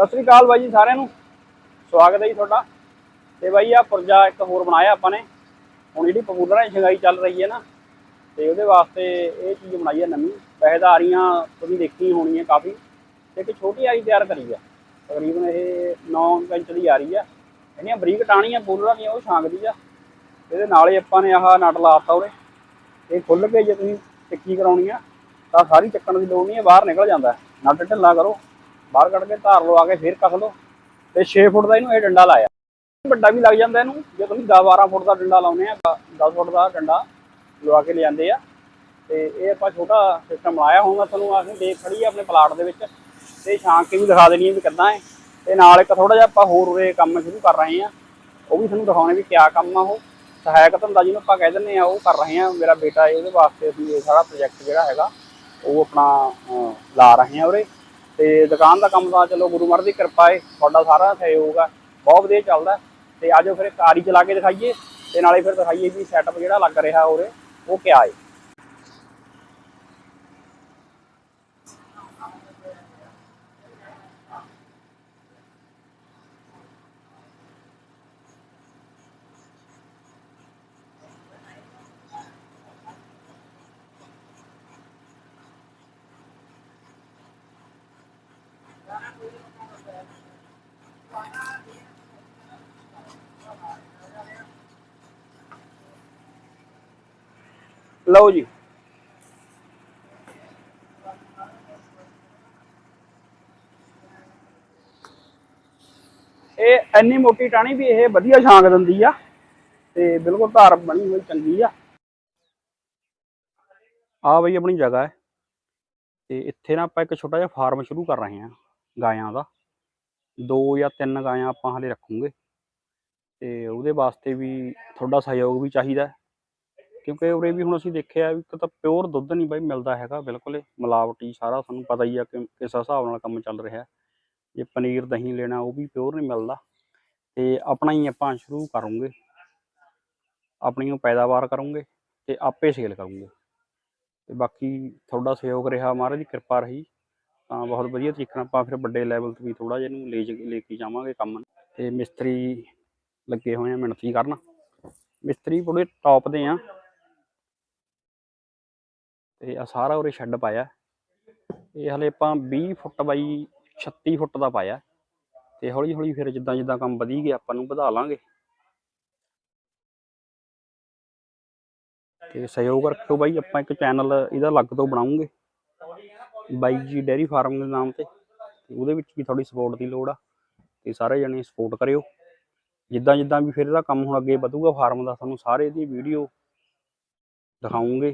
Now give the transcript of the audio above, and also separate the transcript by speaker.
Speaker 1: ਸਤਿ ਸ੍ਰੀ ਅਕਾਲ ਬਾਈ ਜੀ ਸਾਰਿਆਂ ਨੂੰ। ਸਵਾਗਤ ਹੈ ਜੀ ਤੁਹਾਡਾ। ਤੇ ਬਾਈ ਆ ਪੁਰਜਾ ਇੱਕ ਹੋਰ ਬਣਾਇਆ ਆਪਾਂ ਨੇ। ਹੁਣ ਜਿਹੜੀ ਪਪੂਲਰਾਂ ਦੀ ਛੰਗਾਈ ਚੱਲ ਰਹੀ ਹੈ ਨਾ, ਤੇ ਉਹਦੇ ਵਾਸਤੇ ਇਹ ਚੀਜ਼ ਬਣਾਈ ਹੈ ਨਵੀਂ। ਵੈਸੇ ਤਾਂ ਆਰੀਆਂ ਤੁਸੀਂ ਦੇਖੀ ਹੋਣੀ ਹੈ ਕਾਫੀ। ਤੇ ਇੱਕ ਛੋਟੀ ਆਰੀ ਤਿਆਰ ਕਰੀ ਆ। ਤਕਰੀਬਨ ਇਹ 9 ਇੰਚ ਦੀ ਆਰੀ ਆ। ਇਹਨੀਆਂ ਬਰੀਕ ਟਾਣੀਆਂ ਪੂਲਰਾਂ ਦੀਆਂ, ਉਹ ਛਾਂਗਦੀ ਆ। ਇਹਦੇ ਨਾਲ ਹੀ ਆਪਾਂ ਨੇ ਆਹ ਨਟ ਲਾਤਾ ਉਹਨੇ ਇਹ ਖੁੱਲ ਕੇ ਜੇ ਤੁਸੀਂ ਟਿੱਕੀ ਕਰਾਉਣੀ ਆ, ਤਾਂ ਸਾਰੀ ਚੱਕਣ ਦੀ ਲੋੜ ਨਹੀਂ ਹੈ, ਬਾਹਰ ਨਿਕਲ ਜਾਂਦਾ। ਹੈ। ਨਟ ਢਿੱਲਾ ਕਰੋ। ਬਾਹਰ ਕੱਢ ਕੇ ਧਾਰ ਲਵਾ ਕੇ ਫਿਰ ਕੱਸ ਲਓ। ਤੇ 6 ਫੁੱਟ ਦਾ ਇਹਨੂੰ ਇਹ ਡੰਡਾ ਲਾਇਆ। ਵੱਡਾ ਵੀ ਲੱਗ ਜਾਂਦਾ ਇਹਨੂੰ। ਜੇ ਤੁਸੀਂ 10 12 ਫੁੱਟ ਦਾ ਡੰਡਾ ਲਾਉਨੇ ਆ 10 ਫੁੱਟ ਦਾ ਡੰਡਾ ਲਵਾ ਕੇ ਲਿਆਂਦੇ ਆ। ਤੇ ਇਹ ਆਪਾਂ ਛੋਟਾ ਸਿਸਟਮ ਲਾਇਆ ਹੋਊਗਾ ਤੁਹਾਨੂੰ ਆਖੀ ਦੇਖ ਖੜੀ ਆ ਆਪਣੇ ਪਲਾਟ ਦੇ ਵਿੱਚ। ਤੇ ਛਾਂਕ ਕੇ ਵੀ ਦਿਖਾ ਦੇਣੀ ਹੈ ਵੀ ਕਿੱਦਾਂ ਹੈ। ਤੇ ਨਾਲ ਇੱਕ ਥੋੜਾ ਜਿਹਾ ਆਪਾਂ ਹੋਰ ਉਰੇ ਕੰਮ ਸ਼ੁਰੂ ਕਰ ਰਹੇ ਆ। ਉਹ ਵੀ ਤੁਹਾਨੂੰ ਦਿਖਾਉਣੇ ਵੀ ਕਿਆ ਕੰਮ ਆ ਉਹ। ਸਹਾਇਕ ਧੰਦਾ ਜਿਹਨੂੰ ਆਪਾਂ ਕਹਿ ਦਿੰਦੇ ਆ, ਉਹ ਕਰ ਰਹੇ ਆ। ਮੇਰਾ ਬੇਟਾ ਹੈ ਉਹਦੇ ਵਾਸਤੇ ਅਸੀਂ ਇਹ ਸਾਰਾ ਪ੍ਰੋਜੈਕਟ ਜਿਹੜਾ ਹੈਗਾ, ਉਹ ਆਪਣਾ ਲਾ ਰਹੇ ਆ ਉਰੇ। ਤੇ ਦੁਕਾਨ ਦਾ ਕੰਮ ਤਾਂ ਚਲੋ ਗੁਰੂ ਮਹਾਰਾਜ ਦੀ ਕਿਰਪਾ ਏ, ਤੁਹਾਡਾ ਸਾਰਾ ਸਹਿਯੋਗ ਆ, ਬਹੁਤ ਵਧੀਆ ਚੱਲਦਾ। ਤੇ ਆਜੋ ਫਿਰ ਕਾਰ ਹੀ ਚਲਾ ਕੇ ਦਿਖਾਈਏ, ਤੇ ਨਾਲੇ ਫਿਰ ਦਿਖਾਈਏ ਵੀ ਸੈਟਅਪ ਜਿਹੜਾ ਲੱਗ ਰਿਹਾ ਉਰੇ, ਉਹ ਕਿਆ ਏ। ਲਓ ਜੀ। ਇਹ ਇੰਨੀ ਮੋਟੀ ਟਾਣੀ ਵੀ ਇਹ ਵਧੀਆ ਛਾਂਗ ਦਿੰਦੀ ਆ ਤੇ ਬਿਲਕੁਲ ਧਾਰ ਬਣੀ ਹੋਈ ਚੰਗੀ ਆ। ਆ ਬਈ ਆਪਣੀ ਜਗ੍ਹਾ ਹੈ ਤੇ ਇੱਥੇ ਨਾ ਆਪਾਂ ਇੱਕ ਛੋਟਾ ਜਿਹਾ ਫਾਰਮ ਸ਼ੁਰੂ ਕਰ ਰਹੇ ਹਾਂ। ਗਾਇਆਂ ਦਾ। ਦੋ ਜਾਂ ਤਿੰਨ ਗਾਇਆਂ ਆਪਾਂ ਹਲੇ ਰੱਖੂਗੇ। ਤੇ ਉਹਦੇ ਵਾਸਤੇ ਵੀ ਤੁਹਾਡਾ ਸਹਿਯੋਗ ਵੀ ਚਾਹੀਦਾ ਕਿਉਂਕਿ ਉਰੇ ਵੀ ਹੁਣ ਅਸੀਂ ਦੇਖਿਆ ਵੀ ਇੱਕ ਤਾਂ ਪਿਓਰ ਦੁੱਧ ਨਹੀਂ ਬਾਈ ਮਿਲਦਾ ਹੈਗਾ ਬਿਲਕੁਲ। ਮਿਲਾਵਟੀ ਸਾਰਾ ਤੁਹਾਨੂੰ ਪਤਾ ਹੀ ਆ ਕਿ ਕਿਸ ਹਿਸਾਬ ਨਾਲ ਕੰਮ ਚੱਲ ਰਿਹਾ। ਜੇ ਪਨੀਰ, ਦਹੀਂ ਲੈਣਾ ਉਹ ਵੀ ਪਿਓਰ ਨਹੀਂ ਮਿਲਦਾ। ਤੇ ਆਪਣਾ ਹੀ ਆਪਾਂ ਸ਼ੁਰੂ ਕਰੂੰਗੇ। ਆਪਣੀ ਉਹ ਪੈਦਾਵਾਰ ਕਰੂੰਗੇ ਤੇ ਆਪੇ ਸੇਲ ਕਰੂੰਗੇ। ਤੇ ਬਾਕੀ ਤੁਹਾਡਾ ਸਹਿਯੋਗ ਰਿਹਾ ਮਹਾਰਾਜ ਦੀ ਕਿਰਪਾ ਰਹੀ। ਤਾਂ ਬਹੁਤ ਵਧੀਆ ਤਰੀਕੇ ਨਾਲ ਆਪਾਂ ਫਿਰ ਵੱਡੇ ਲੈਵਲ ਤੇ ਵੀ ਥੋੜਾ ਜਿਹਾ ਇਹਨੂੰ ਲੈ ਲੈ ਕੇ ਜਾਵਾਂਗੇ ਕੰਮ ਨੂੰ। ਤੇ ਮਿਸਤਰੀ ਲੱਗੇ ਹੋਏ ਆ ਮਿਹਨਤੀ ਕਰਨ। ਮਿਸਤਰੀ ਬੜੇ ਟੌਪ ਦੇ ਆ। ਤੇ ਆ ਸਾਰਾ ਉਰੇ ਸ਼ੈੱਡ ਪਾਇਆ। ਇਹ ਹਲੇ ਆਪਾਂ 20 ਫੁੱਟ ਬਾਈ 36 ਫੁੱਟ ਦਾ ਪਾਇਆ। ਤੇ ਹੌਲੀ ਹੌਲੀ ਫਿਰ ਜਿੱਦਾਂ ਜਿੱਦਾਂ ਕੰਮ ਵਧੀ ਗਿਆ ਆਪਾਂ ਨੂੰ ਵਧਾ ਲਾਂਗੇ। ਤੇ ਸਹਿਯੋਗ ਰੱਖਿਓ ਬਾਈ, ਆਪਾਂ ਇੱਕ ਚੈਨਲ ਇਹਦਾ ਅਲੱਗ ਤੋਂ ਬਣਾਉਂਗੇ। ਬਾਈ ਜੀ ਡੇਅਰੀ ਫਾਰਮ ਦੇ ਨਾਮ ਤੇ ਉਹਦੇ ਵਿੱਚ ਵੀ ਤੁਹਾਡੀ ਸਪੋਰਟ ਦੀ ਲੋੜ ਆ, ਤੇ ਸਾਰੇ ਜਣੇ ਸਪੋਰਟ ਕਰਿਓ। ਜਿੱਦਾਂ ਜਿੱਦਾਂ ਵੀ ਫਿਰ ਇਹਦਾ ਕੰਮ ਹੁਣ ਅੱਗੇ ਵਧੂਗਾ ਫਾਰਮ ਦਾ, ਤੁਹਾਨੂੰ ਸਾਰੇ ਇਹਦੀ ਵੀਡੀਓ ਦਿਖਾਉਂਗੇ।